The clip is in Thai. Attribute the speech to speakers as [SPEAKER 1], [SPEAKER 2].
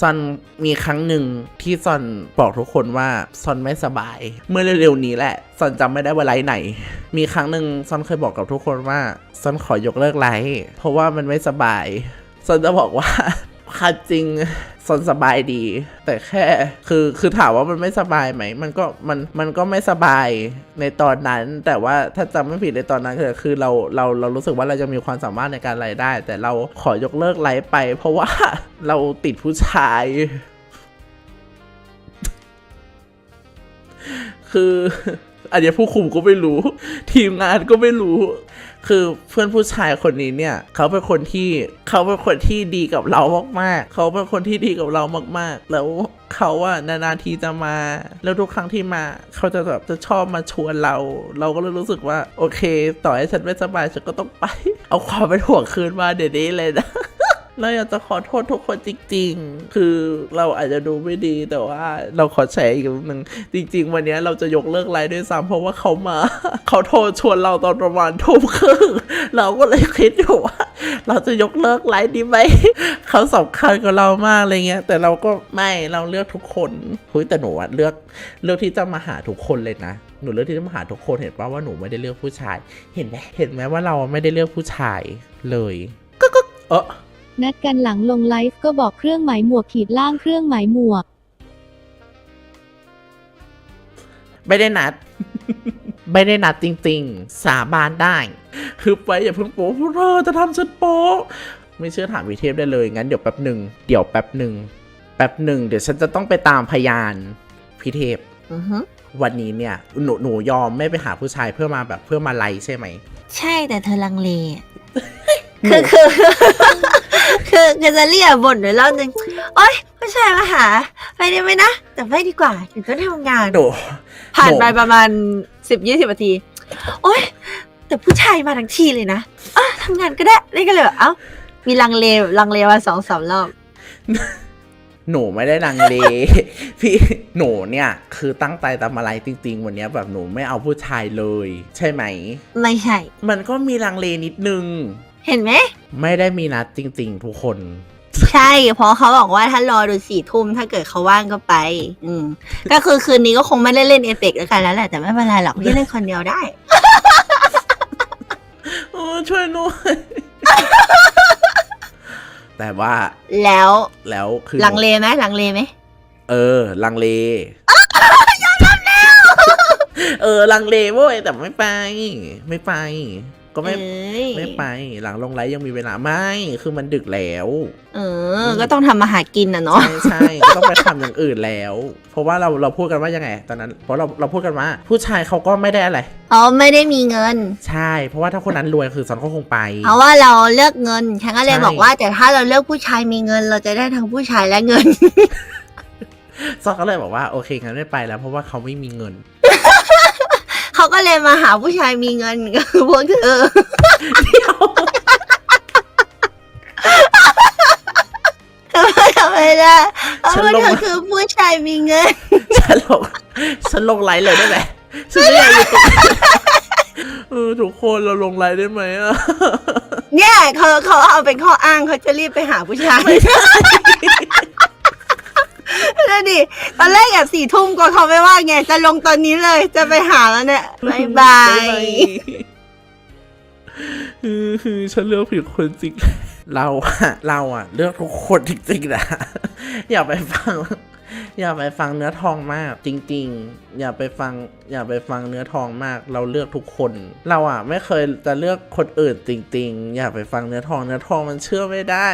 [SPEAKER 1] ซอนมีครั้งหนึ่งที่ซอนบอกทุกคนว่าซอนไม่สบาย เมื่อเร็วๆนี้แหละซอนจำไม่ได้ว่าไลฟ์ไหน มีครั้งหนึ่งซอนเคยบอกกับทุกคนว่าซอนขอยกเลิกไลฟ์เพราะว่ามันไม่สบายซอนจะบอกว่า ค่ะจริงซอนสบายดี แต่แค่คือคือถามว่ามันไม่สบายไหม มันก็มันมันก็ไม่สบายในตอนนั้น แต่ว่าถ้าจำไม่ผิดในตอนนั้นคือคือเราเราเรารู้สึกว่าเราจะมีความสามารถในการไลฟ์ได้ แต่เราขอยกเลิกไลฟ์ไป เพราะว่าเราติดผู้ชาย คือ อันเนี้ยผู้คุมก็ไม่รู้ ทีมงานก็ไม่รู้ คือเพื่อนผู้ชายคนนี้เนี่ย เขาเป็นคนที่เขาเป็นคนที่ดีกับเรามากๆ เขาเป็นคนที่ดีกับเรามากๆ แล้วเขาอะนานๆทีจะมา แล้วทุกครั้งที่มาเขาจะแบบจะชอบมาชวนเรา เราก็เลยรู้สึกว่า โอเค ต่อให้ฉันไม่สบายฉันก็ต้องไป เอาความเป็นห่วงคืนมาเดี๋ยวนี้เลยนะ เราอยากจะขอโทษทุกคนจริง ๆ คือเราอาจจะดูไม่ดีแต่ว่าเราขอแชร์อีกนิดนึงจริง ๆ วันนี้เราจะยกเลิกไลฟ์ด้วยซ้ำเพราะว่าเขามา เขาโทรชวนเราตอนประมาณทุ่มครึ่งเราก็เลยคิดอยู่ว่า เราจะยกเลิกไลฟ์ดีไหมเขาสำคัญกับเรามากอะไรเงี้ยแต่เราก็ไม่เราเลือกทุกคนเฮ้ยแต่หนูเลือกเลือกที่จะมาหาทุกคนเลยนะหนูเลือกที่จะมาหาทุกคนเห็นป่าว่าหนูไม่ได้เลือกผู้ชาย เห็นไหมเห็นไหมว่าเราไม่ได้เลือกผู้ชายเลยก็ก็เออ
[SPEAKER 2] นัดกันหลังลงไลฟ์ก็บอกเครื่องหมายหมวกขีดล่างเครื่องหมายหมวก
[SPEAKER 1] ไม่ได้นัด ไม่ได้นัดจริงๆ สาบานได้คือไปอย่าเพิ่งโป๊ะพวกเธอจะทำฉันโป๊ะไม่เชื่อถามวิเทพได้เลย งั้นเดี๋ยวแป๊บหนึ่งเดี๋ยวแป๊บหนึ่งแป๊บหนึ่งเดี๋ยวฉันจะต้องไปตามพยานพิเทพ
[SPEAKER 3] อือฮึ
[SPEAKER 1] วันนี้เนี่ยหนูหนูยอมไม่ไปหาผู้ชายเพื่อมาแบบเพื่อมาไล่ใช่ไหม
[SPEAKER 3] ใช่แต่เธอลังเลอะคือคือ คือคือจะเรียกบ่นหรือเล่าหนึ่งโอ๊ยผู้ชายมาหา ไปได้ไหมนะ แต่ไม่ดีกว่าถึงต้องทำงาน
[SPEAKER 1] หนู
[SPEAKER 3] ผ่าน
[SPEAKER 1] โห
[SPEAKER 3] ไปประมาณสิบยี่สิบนาที โอ๊ย แต่ผู้ชายมาทั้งทีเลยนะอะทำงานก็ได้นี่ก็เลยแบบเอ้า มีลังเลลังเลมาสองสามรอบ
[SPEAKER 1] หนูไม่ได้ลังเล พี่หนูเนี่ย คือตั้งใจทำอะไรจริง ๆ วันเนี้ยแบบหนูไม่เอาผู้ชายเลย ใช่ไหม
[SPEAKER 3] ไม่ใช่
[SPEAKER 1] มันก็มีลังเลนิดนึง
[SPEAKER 3] เห็นไหม
[SPEAKER 1] ไม่ได้มีนัดจริง ๆ ทุกคน
[SPEAKER 3] ใช่ เพราะเขาบอกว่าถ้ารอดูสี่ทุ่มถ้าเกิดเขาว่างก็ไป อืมก็คือคืนนี้ก็คงไม่ได้เล่นเอเปกแล้วกันแล้วแหละแต่ไม่เป็นไรหรอกพี่เล่นคนเดียวได้
[SPEAKER 1] โอ้ช่วยหน่อยแต่ว่า
[SPEAKER 3] แล้ว
[SPEAKER 1] แล้วคือ
[SPEAKER 3] ลังเลไหมลังเลไหม
[SPEAKER 1] เออ ลังเลยอมรับแล้วเออ ลังเลเว้ยแต่ไม่ไป ไม่ไป ก็ไม่
[SPEAKER 3] เอ้ย
[SPEAKER 1] ไม่ไปหลังลงไลฟ์ยังมีเวลาไม่คือมันดึกแล้ว
[SPEAKER 3] เออ ก็ต้องทำมาหากินนะเนาะ
[SPEAKER 1] ใช่ใช่ก็ต้องไปทำอย่างอื่นแล้ว เพราะว่าเราเราพูดกันว่ายังไง ตอนนั้น เพราะเราเราพูดกันว่า ผู้ชายเขาก็ไม่ได้อะไร
[SPEAKER 3] อ๋อ ไม่ได้มีเงิน
[SPEAKER 1] ใช่ เพราะว่าถ้าคนนั้นรวยคือสันก็คงไป
[SPEAKER 3] เพราะว่าเราเลือกเงิน ฉันก็เลย
[SPEAKER 1] ใช่
[SPEAKER 3] บอกว่า แต่ถ้าเราเลือกผู้ชายมีเงิน เราจะได้ทั้งผู้ชายและเงิน
[SPEAKER 1] ซอนก็เลยบอกว่าโอเคงั้นไม่ไปแล้ว เพราะว่าเขาไม่มีเงิน
[SPEAKER 3] เขาก็เลยมาหาผู้ชายมีเงินก็คือพวกเธอทำไมทำไมล่ะเพราะ
[SPEAKER 1] ฉัน
[SPEAKER 3] ว่า
[SPEAKER 1] ลง
[SPEAKER 3] เธอคือผู้ชายมีเงิน
[SPEAKER 1] ฉันลงฉันลงไลฟ์เลยได้ไหมฉันไม่อยากอยู่ตรงนี้เออทุกคนเราลงไลฟ์ได้ไหมอะ
[SPEAKER 3] เนี่ยเขาเขาเอาเป็นข้ออ้างเขาจะรีบไปหาผู้ชาย นั่นดิตอนแรกอะสี่ทุ่มก็เขาไม่ว่าไง จะลงตอนนี้เลย จะไปหาแล้วเนี่ยบายบาย
[SPEAKER 1] เออคือฉันเลือกผิดคนจริง เราอะเราอะเลือกทุกคนจริงๆนะ อย่าไปฟัง อย่าไปฟังเนื้อทองมาก จริง ๆ อย่าไปฟัง อย่าไปฟังเนื้อทองมาก เราเลือกทุกคน เราอะไม่เคยจะเลือกคนอื่นจริง ๆ อย่าไปฟังเนื้อทอง เนื้อทองมันเชื่อไม่ได้